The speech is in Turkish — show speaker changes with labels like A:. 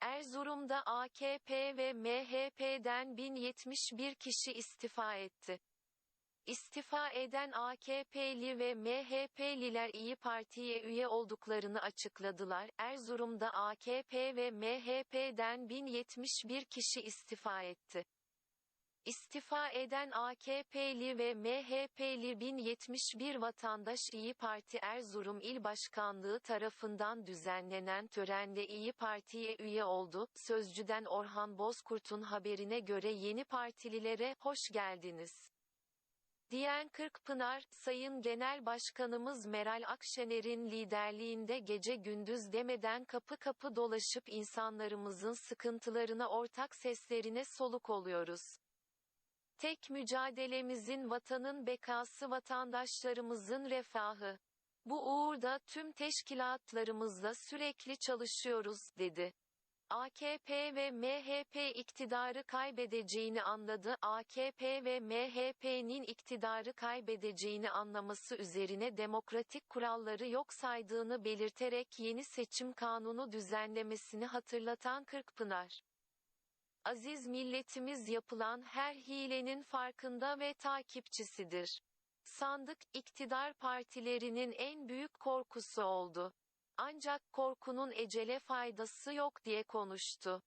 A: Erzurum'da AKP ve MHP'den 1071 kişi istifa etti. İstifa eden AKP'li ve MHP'liler İyi Parti'ye üye olduklarını açıkladılar. Erzurum'da AKP ve MHP'den 1071 kişi istifa etti. İstifa eden AKP'li ve MHP'li 1071 vatandaş İyi Parti Erzurum İl Başkanlığı tarafından düzenlenen törenle İyi Parti'ye üye oldu. Sözcüden Orhan Bozkurt'un haberine göre yeni partililere hoş geldiniz. Diyen Kırkpınar, Sayın Genel Başkanımız Meral Akşener'in liderliğinde gece gündüz demeden kapı kapı dolaşıp insanlarımızın sıkıntılarına ortak seslerine soluk oluyoruz. Tek mücadelemizin vatanın bekası vatandaşlarımızın refahı. Bu uğurda tüm teşkilatlarımızla sürekli çalışıyoruz, dedi. AKP ve MHP iktidarı kaybedeceğini anladı. AKP ve MHP'nin iktidarı kaybedeceğini anlaması üzerine demokratik kuralları yok saydığını belirterek yeni seçim kanunu düzenlemesini hatırlatan Kırkpınar. Aziz milletimiz yapılan her hilenin farkında ve takipçisidir. Sandık, iktidar partilerinin en büyük korkusu oldu. Ancak korkunun ecele faydası yok diye konuştu.